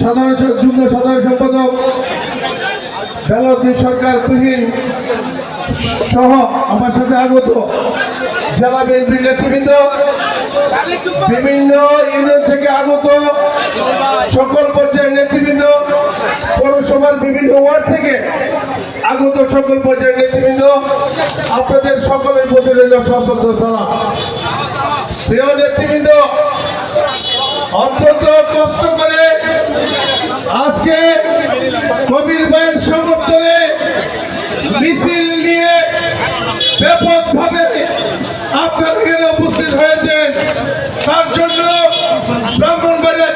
সাধারণ যুগ্ম সাধারণ সম্পাদক, বেলাউদ্দিন সরকার তুহিন সহ আমার সাথে আগত জেলা বিএনপির নেতৃবৃন্দ, বিভিন্ন ইউনিয়ন থেকে আগত সকল পর্যায়ের নেতৃবৃন্দ, পৌরসভার বিভিন্ন ওয়ার্ড থেকে আগত সকল পর্যায়ের নেতৃবৃন্দ, আপনাদের সকলের প্রতি রইল সশস্ত্র সালাম। প্রিয় নেতৃবৃন্দ অত্যন্ত কষ্ট করে আজকে কবির ভাইয়ের সমর্থনে মিছিল নিয়ে ব্যাপকভাবে আপনারা উপস্থিত হয়েছেন। তার জন্য ব্রাহ্মণবাড়িয়া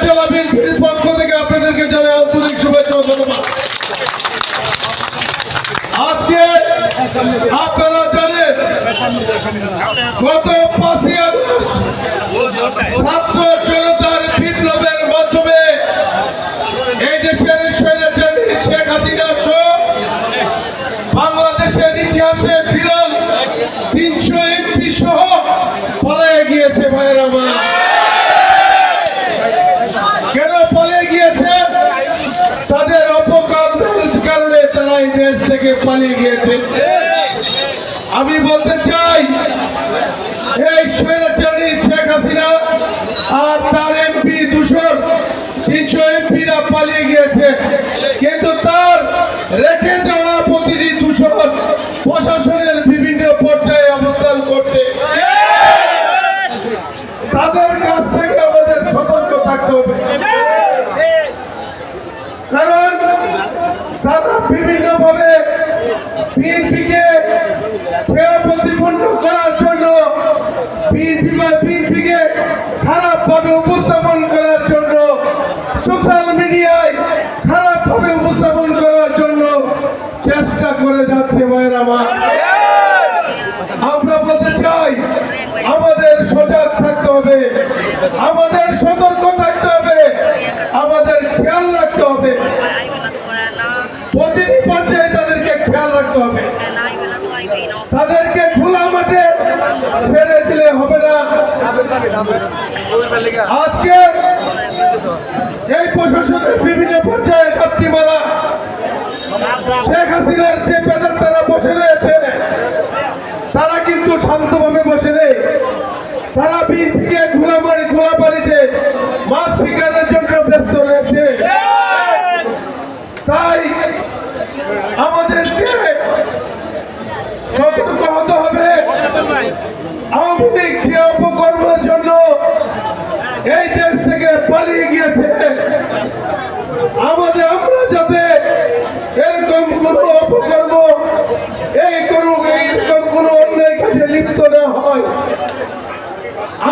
পক্ষ থেকে আপনাদেরকে জানাই আন্তরিক শুভেচ্ছা ধন্যবাদ। আজকে আপনারা জানেন, গত পাঁচই আগস্ট ছাত্র জনতার বিপ্লবের মাধ্যমে এই দেশের স্বৈরাচারী শেখ হাসিনা সহ বাংলাদেশের ইতিহাসে বিরল তিনশো এমপি সহ পলায় গিয়েছে ভাইয়ের আমার কেন পালিয়ে গিয়েছে তাদের অপকর্মের কারণে তারা এই দেশ থেকে পালিয়ে গিয়েছে। আমি বলতে চাই, এই স্বৈরাচারী শেখ হাসিনা আর তার এমপি দূষণ তিনশো এমপিরা পালিয়ে গিয়েছে। কিন্তু তার রেখে যাওয়া প্রতিটি দূষণ প্রশাসনের বিভিন্ন পর্যায়ে অবস্থান করছে। তাদের কাছ থেকে আমাদের সতর্ক থাকতে হবে। কারণ তারা বিভিন্নভাবে বিএনপিকে প্রতিপন্ন করার জন্য, বিএনপি বা বিএনপিকে খারাপভাবে উপস্থাপন করার জন্য, সোশ্যাল মিডিয়ায় খারাপভাবে উপস্থাপন করার জন্য চেষ্টা করে যাচ্ছে ভাইয়ের আমার। আমরা বলতে চাই, আমাদের সজাগ থাকতে হবে, আমাদের সতর্ক থাকতে হবে আমাদের খেয়াল রাখতে হবে প্রতিটি পর্যায়ে তাদেরকে খেয়াল রাখতে হবে তাদেরকে খোলা মাঠে ছেড়ে দিলে হবে না। আজকে এই প্রশাসনের বিভিন্ন পর্যায়ে মারা শেখ হাসিনার যে পেদার তারা বসে রয়েছে, তারা কিন্তু শান্তভাবে বসে নেই। তারা বিএনপিকে ঘোলামারি ঘোলাবাড়িতে মাছ শিকারের জন্য ব্যস্ত রয়েছে তাই আমাদেরকে সতর্ক হতে হবে আওয়ামী লীগ যে অপকর্মের জন্য এই দেশ থেকে পালিয়ে গিয়েছে। আমাদের আমরা যাতে এরকম কোন অপকর্ম, এই কোন এরকম কোন অন্যায় কাজে লিপ্ত না হয়।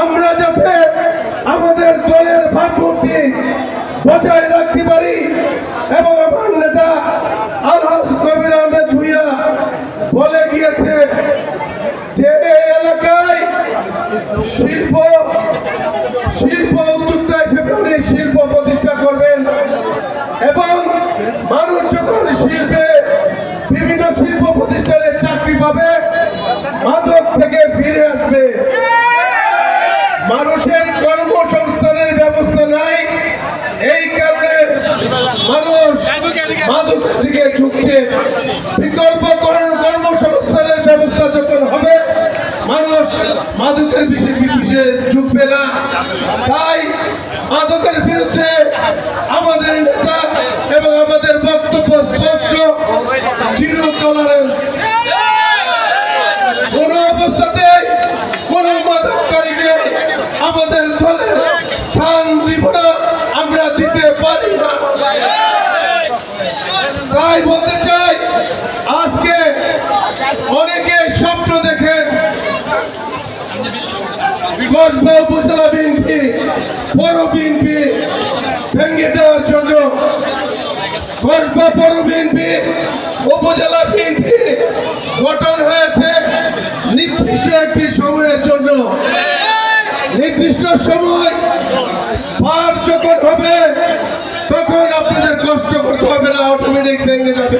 আমরা যাতে আমাদের দলের ভাবমূর্তি বজায় রাখতে পারি এবং আমার নেতা আলহাজ কবির আহমেদ ভুইয়া বলে গিয়েছে যে মাদক থেকে ফিরে আসবে। মানুষের কর্মসংস্থানের ব্যবস্থা নাই। এই কারণে মানুষ মাদকের দিকে ঝুঁকছে। বিকল্প কর্মসংস্থানের ব্যবস্থা যখন হবে, মানুষ মাদকের বিষয়ে ঝুঁকবে না। তাই মাদকের বিরুদ্ধে আমাদের নেতা এবং আমাদের বক্তব্য স্পষ্ট জিরো টলারেন্স কোন অবস্থাতে কোন মাদককারীকে আমাদের দলে স্থান দিব না আমরা দিতে পারি না তাই বলতে চাই, আজকে অনেকে স্বপ্ন দেখেন। উপজেলা গঠন হয়েছে নির্দিষ্ট একটি সময়ের জন্য। নির্দিষ্ট সময় পার যখন হবে আপনাদের কষ্ট করতে হবে না অটোমেটিক ভেঙে যাবে।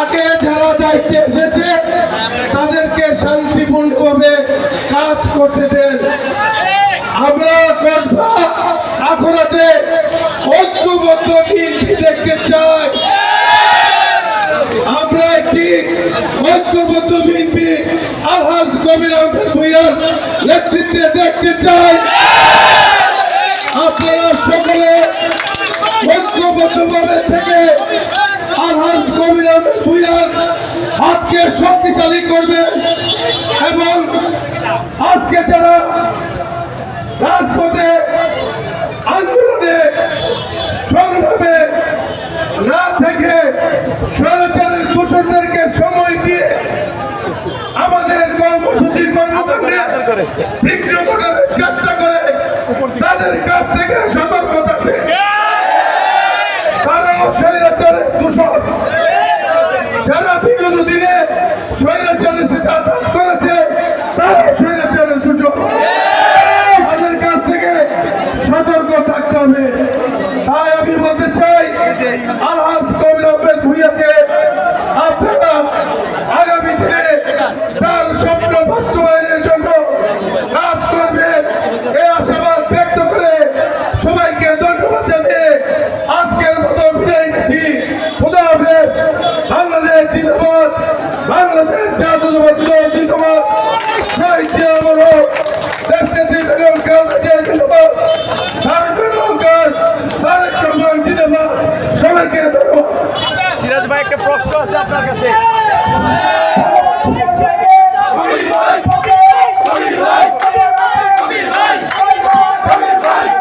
আগে যারা দায়িত্বে এসেছে, তাদেরকে শান্তিপূর্ণভাবে কাজ করতে দেন। আমরা নেতৃত্বে দেখতে চাই। আপনারা সকলে ঐক্যবদ্ধভাবে থেকে হাতকে শক্তিশালী করবেন এবং আজকে যারা রাজপথে আন্দোলনে সংগ্রামে না থেকে স্বৈরাচারের দূষণদেরকে সময় দিয়ে আমাদের কর্মসূচি কর্মকাণ্ডে বিঘ্ন ঘটানোর চেষ্টা করে তাদের কাছ থেকে সতর্ক থাকবে তারাও স্বৈরাচারের দূষণ। যারা বিগত দিনে স্বৈরাচারের সাথে আঘাত কবির ভাই কবির ভাই